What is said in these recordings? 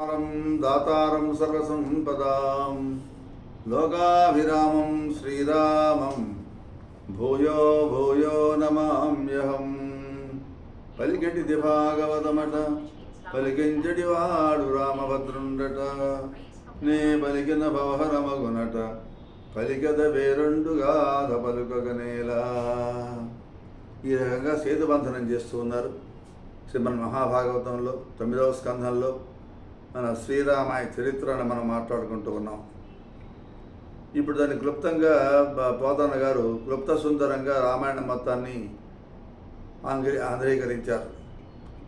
దాతారం దాతారం సర్వసంపదాం. లోకాభిరామం శ్రీరామం. భూయో భూయో నమామ్యహం. పలికెటిది భాగవతమట పలికించడి వాడు రామభద్రుండట. నే పలికిన భవహరమగునట పలికద వేరుండుగాధ పలుకగనేలా ఈ రకంగా సేతుబంధనం చేస్తూ ఉన్నారు శ్రీమన్ మహాభాగవతంలో తొమ్మిదవ స్కంధంలో. మన శ్రీరామాయ చరిత్రను మనం మాట్లాడుకుంటూ ఉన్నాం. ఇప్పుడు దాన్ని క్లుప్తంగా పోతన్న గారు క్లుప్త సుందరంగా రామాయణ మొత్తాన్ని ఆంగ్రీ ఆంధ్రీకరించారు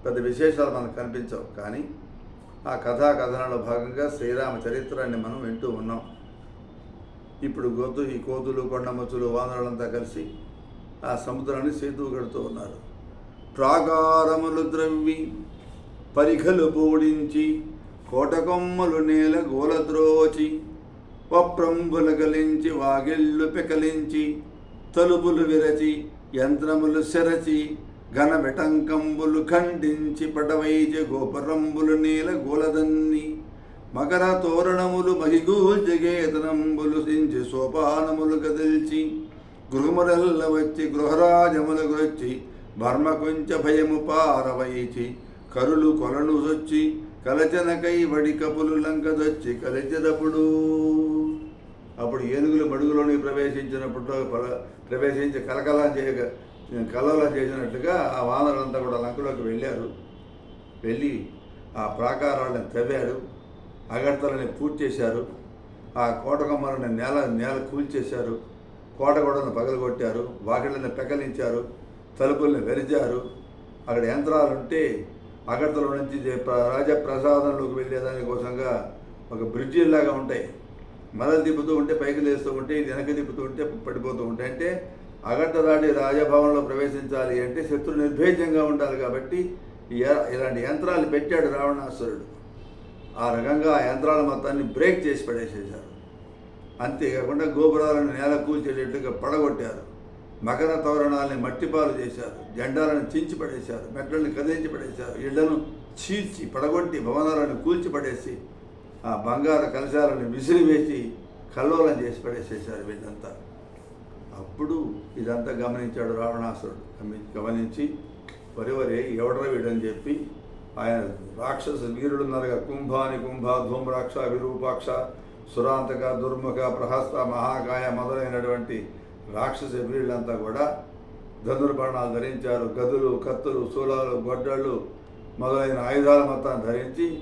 పెద్ద విశేషాలు మనకు కనిపించవు కానీ ఆ కథా కథనంలో భాగంగా శ్రీరామ చరిత్రాన్ని మనం వింటూ ఉన్నాం. ఇప్పుడు గోతు ఈ కోతులు కొండమచ్చులు వానరులంతా కలిసి ఆ సముద్రాన్ని సేతు కడుతూ ఉన్నారు. ప్రాకారములు ద్రవ్వి పరిఖలు పూడించి కోటకొమ్మలు నేల గోలద్రోచి వప్రంబుల గలించి వాగిళ్ళు పెకలించి తలుపులు విరచి యంత్రములు సెరచి ఘన విటంకంబులు ఖండించి పటవైజ గోపురంబులు నేల గోలదన్ని మకర తోరణములు మహిగూజగేతనంబులు సించి సోపానములు కదిల్చి గృహములల్ల వచ్చి గృహరాజములు వచ్చి బర్మ కొంచె భయము పారవైచి కరులు కొలను సొచ్చి కలచనకై వడి కపులు లంకదొచ్చి కలిచెదప్పుడు అప్పుడు ఏనుగులు మడుగులోని ప్రవేశించినప్పుడు ప్రవేశించి కలకలా చేయక కలలా చేసినట్టుగా ఆ వానరులంతా కూడా లంకలోకి వెళ్ళారు. వెళ్ళి ఆ ప్రాకారాలను తవ్వారు అగడతలని పూర్తి చేశారు ఆ కోటకొమ్మలను నేల నేల కూల్చేశారు కోట గోడలను పగలగొట్టారు వాకిళ్ళని పెకలించారు తలుపుల్ని వెరిచారు అక్కడ యంత్రాలుంటే అగర్తలో నుంచి రాజప్రసాదంలోకి వెళ్ళే దానికోసంగా వెళ్ళేదానికోసంగా ఒక బ్రిడ్జిలాగా ఉంటాయి. మొదలు తిప్పుతూ ఉంటే పైకి లేస్తూ ఉంటే ఇది వెనక్కి తిప్పుతూ ఉంటే పడిపోతూ ఉంటాయి అంటే అగడ్డ దాటి రాజభవన్లో ప్రవేశించాలి అంటే శత్రు నిర్భేద్యంగా ఉండాలి కాబట్టి ఈ ఇలాంటి యంత్రాలు పెట్టాడు రావణాసురుడు. ఆ రకంగా ఆ యంత్రాల మొత్తాన్ని బ్రేక్ చేసి పడేసేశారు. అంతేకాకుండా గోపురాలను నేల కూల్చేటట్టుగా పడగొట్టారు. మకర తోరణాలని మట్టిపాలు చేశారు జెండాలను చించి పడేశారు మెట్లను కదిలించి పడేశారు ఇళ్ళను చీల్చి పడగొట్టి భవనాలను కూల్చి పడేసి ఆ బంగారు కలశాలను విసిరివేసి కల్లోలం చేసి పడేసేశారు వీళ్ళంతా. అప్పుడు ఇదంతా గమనించాడు రావణాసురుడు. గమనించి వరివరే ఎవడరా వీడని చెప్పి ఆయన రాక్షస వీరుడు నరగ కుంభాని కుంభ ధూమ్రాక్ష విరూపాక్ష సురాంతక దుర్ముఖ ప్రహస్త మహాకాయ మొదలైనటువంటి రాక్షస వీరులంతా కూడా ధనుర్బాణాలు ధరించారు. గదులు కత్తులు శూలాలు గొడ్డళ్ళు మొదలైన ఆయుధాల మొత్తాన్ని ధరించి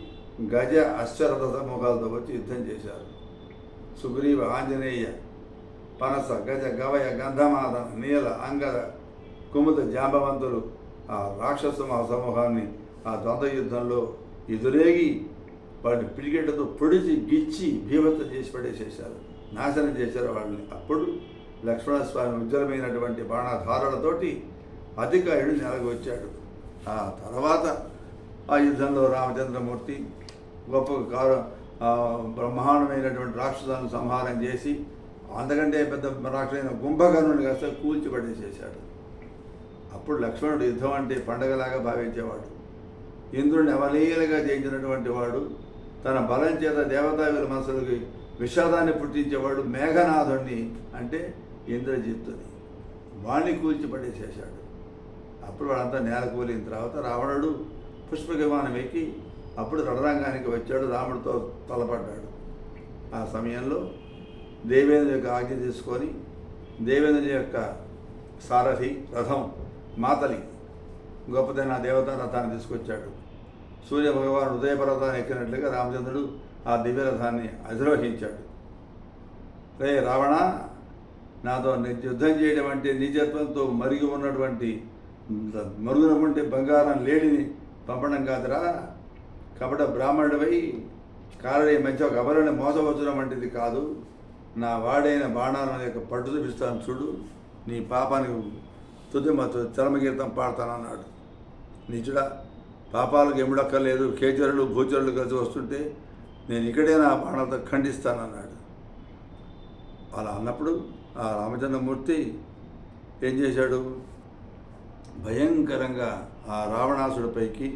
గజ అశ్వరథ ముఖాలతో వచ్చి యుద్ధం చేశారు. సుగ్రీవ ఆంజనేయ పనస గజ గవయ గంధమాదన నీల అంగద కుముద జాంబవంతులు ఆ రాక్షస సమూహాన్ని ఆ ద్వంద్వ యుద్ధంలో ఎదురేగి వాడిని పిడిగేటతో పొడిచి గిచ్చి భీభత్త చేసి పడేసేశారు. నాశనం చేశారు వాళ్ళని. అప్పుడు లక్ష్మణస్వామి ఉజ్వలమైనటువంటి బాణాధారాలతోటి అతికాయుడు నెలకు వచ్చాడు. ఆ తర్వాత ఆ యుద్ధంలో రామచంద్రమూర్తి గొప్ప కారు బ్రహ్మాండమైనటువంటి రాక్షసులను సంహారం చేసి అంతకంటే పెద్ద రాక్షసైన కుంభకర్ణుని కాస్త కూల్చిపడేసేశాడు. అప్పుడు లక్ష్మణుడు యుద్ధం అంటే పండగలాగా భావించేవాడు. ఇంద్రుడిని అవలీలగా జయించినటువంటి వాడు తన బలం చేత దేవతావిల మనసులకి విషాదాన్ని పుట్టించేవాడు మేఘనాథుణ్ణి అంటే ఇంద్రజిత్తుని వాణ్ణి కూల్చి పడేసేశాడు. అప్పుడు వాడంతా నేల కూలిన తర్వాత రావణుడు పుష్పక విమానం ఎక్కి అప్పుడు రణరంగానికి వచ్చాడు రాముడితో తలపడ్డాడు. ఆ సమయంలో దేవేంద్ర యొక్క ఆజ్ఞ తీసుకొని దేవేంద్రుని యొక్క సారథి రథం మాతలి గొప్పదైన దేవతా రథాన్ని తీసుకొచ్చాడు. సూర్య భగవాన్ ఉదయ పర్వతాన్ని ఎక్కినట్లుగా రామచంద్రుడు ఆ దివ్య రథాన్ని అధిరోహించాడు. రే రావణ నాతో యుద్ధం చేయడం అంటే నిజత్వంతో మరిగి ఉన్నటువంటి మరుగున ఉంటే బంగారం లేడిని పంపడం కాదురా. కపట బ్రాహ్మణుడివై కారడే మధ్య ఒక అబలని మోసవచ్చడం వంటిది కాదు. నా వాడైన బాణాల యొక్క పట్టు చూపిస్తాను చూడు. నీ పాపానికి తుది చరమగీతం పాడతానన్నాడు. నిజుడా పాపాలకు ఎముడక్కర్లేదు. కేచరులు భూచరులు కలిసి వస్తుంటే నేను ఇక్కడే నా బాణాలతో ఖండిస్తానన్నాడు. అలా అన్నప్పుడు ఆ రామచంద్రమూర్తి ఏం చేశాడు? భయంకరంగా ఆ రావణాసుడిపైకి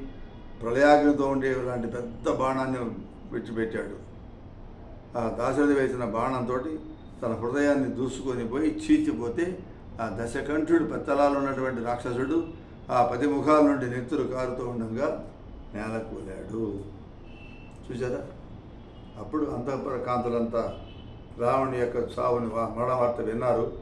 ప్రళయాగ్నితో ఉండే లాంటి పెద్ద బాణాన్ని విడిచిపెట్టాడు. ఆ దాశరథి వేసిన బాణంతో తన హృదయాన్ని దూసుకొని పోయి చీచిపోతే ఆ దశకంఠుడు పెత్తలాలు ఉన్నటువంటి రాక్షసుడు ఆ పది ముఖాల నుండి నెత్తురు కారుతూ ఉండగా నేల కూలాడు చూసారా అప్పుడు అంతఃపుర కాంతులంతా రావణి యొక్క చావుని మరణ మరణవార్త విన్నారు.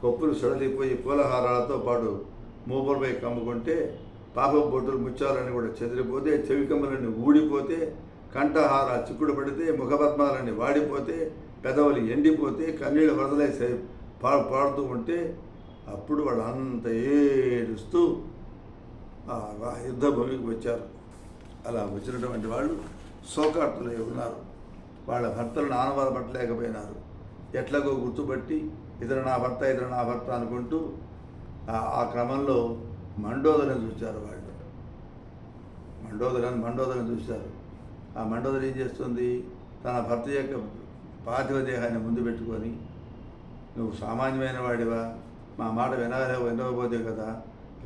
కొప్పులు సడలిపోయి పూలహారాలతో పాటు మూపలపై కమ్ముకుంటే పాప బొడ్డులు ముచ్చారని కూడా చెదిరిపోతే చెవికమ్మలన్నీ ఊడిపోతే కంఠహార చిక్కుడు పడితే ముఖపద్మాలన్నీ వాడిపోతే పెదవులు ఎండిపోతే కన్నీళ్ళు వరదలేసే పా పాడుతూ ఉంటే అప్పుడు వాళ్ళు అంత ఏడుస్తూ ఆ యుద్ధ భూమికి వచ్చారు. అలా వచ్చినటువంటి వాళ్ళు శోకార్తులై ఉన్నారు. వాళ్ళ భర్తలను ఆనవాదపట్టలేకపోయినారు ఎట్లాగో గుర్తుపట్టి ఇతరు నా భర్త ఇతరు నా భర్త అనుకుంటూ ఆ- క్రమంలో మండోదరిని చూశారు వాళ్ళు. మండోదరని మండోదరిని చూశారు. ఆ మండోదరి ఏం చేస్తుంది? తన భర్త యొక్క పార్థివ దేహాన్ని ముందు పెట్టుకొని నువ్వు సామాన్యమైన వాడివా? మా మాట వినాలే వినకపోతే కదా.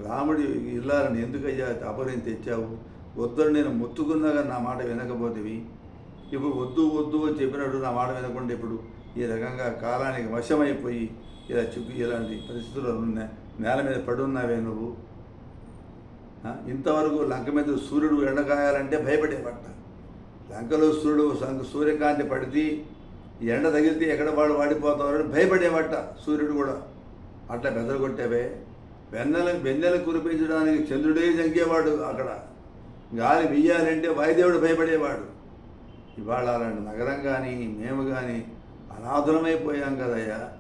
రాముడి ఇల్లాలను ఎందుకయ్యా అపరిని తెచ్చావు? వద్దరు నేను మొత్తుకున్నా కానీ నా మాట వినకపోతేవి. ఇప్పుడు వద్దు వద్దు అని చెప్పినట్టు నా మాట వినకుండా ఇప్పుడు. ఈ రకంగా కాలానికి వశమైపోయి ఇలా చిక్కు ఇలాంటి పరిస్థితుల్లో ఉన్నాయి నేల మీద పడున్నావే నువ్వు. ఇంతవరకు లంక మీద సూర్యుడు ఎండకాయాలంటే భయపడేవాట లంకలో సూర్యుడు సూర్యకాంతి పడితే ఎండ తగిలితే ఎక్కడ వాడు వాడిపోతారని భయపడేవాట సూర్యుడు కూడా. అట్లా బెదరగొట్టావే. వెన్నెల వెన్నెల కురిపించడానికి చంద్రుడే జంకేవాడు అక్కడ. గాలి వెయ్యాలంటే వాయుదేవుడు భయపడేవాడు. ఇవాళ అలాంటి నగరం కానీ మేము కానీ అనాథులమైపోయాం కదయ్యా.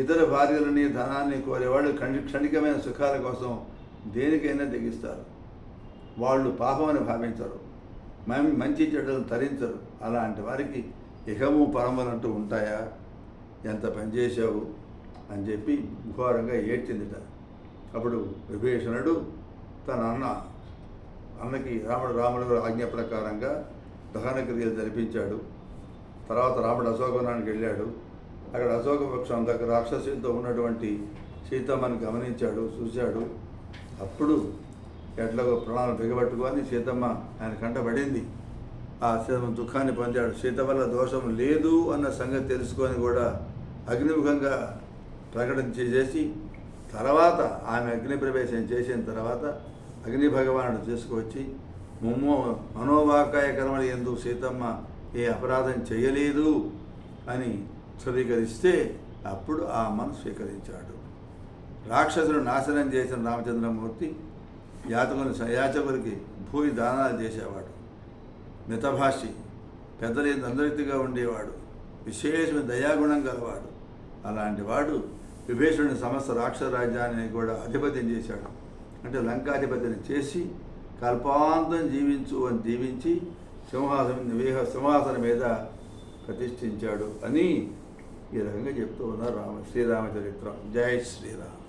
ఇతర భార్యలని ధనాన్ని కోరేవాళ్ళు ఖండి క్షణికమైన సుఖాల కోసం దేనికైనా తెగిస్తారు. వాళ్ళు పాపమని భావించరు. మంచి చెడ్డలను తరించరు. అలాంటి వారికి ఇహము పరమలంటూ ఉంటాయా? ఎంత పనిచేశావు అని చెప్పి ఘోరంగా ఏడ్చిందిట. అప్పుడు విభీషణుడు తన అన్న అన్నకి రాముడు రాముడు ఆజ్ఞ ప్రకారంగా దహన క్రియలు జరిపించాడు. తర్వాత రాముడు అశోకవనానికి వెళ్ళాడు. అక్కడ అశోక వృక్షం దగ్గర రాక్షసులతో ఉన్నటువంటి సీతమ్మని గమనించాడు చూశాడు. అప్పుడు ఎట్లాగో ప్రాణాలు బిగబట్టుకొని సీతమ్మ ఆయన కంటపడింది ఆ సీతమ్మ దుఃఖాన్ని పొందాడు. సీత వల్ల దోషం లేదు అన్న సంగతి తెలుసుకొని కూడా అగ్నిముఖంగా ప్రకటన చేసి తర్వాత ఆమె అగ్నిప్రవేశం చేసిన తర్వాత అగ్ని భగవానుడు తీసుకువచ్చి ముమ్మో మనోవాకాయ కర్మలు ఎందు సీతమ్మ ఏ అపరాధం చేయలేదు అని స్వీకరిస్తే అప్పుడు ఆ అమ్మను స్వీకరించాడు. రాక్షసును నాశనం చేసిన రామచంద్రమూర్తి యాతకుని యాచకులకి భూమి దానాలు చేసేవాడు. మితభాషి పెద్దలు అందరితిగా ఉండేవాడు. విశేషమైన దయాగుణం గలవాడు. అలాంటి వాడు విభీషణుని సమస్త రాక్షస రాజ్యాన్ని కూడా అధిపత్యం చేశాడు. అంటే లంకాధిపతిని చేసి కల్పాంతం జీవించు అని జీవించి సింహాసనం విహ సింహాసనం మీద ప్రతిష్ఠించాడు అని ఈ రకంగా చెప్తూ ఉన్నారు రామ శ్రీరామచరిత్రం. జై శ్రీరామ్.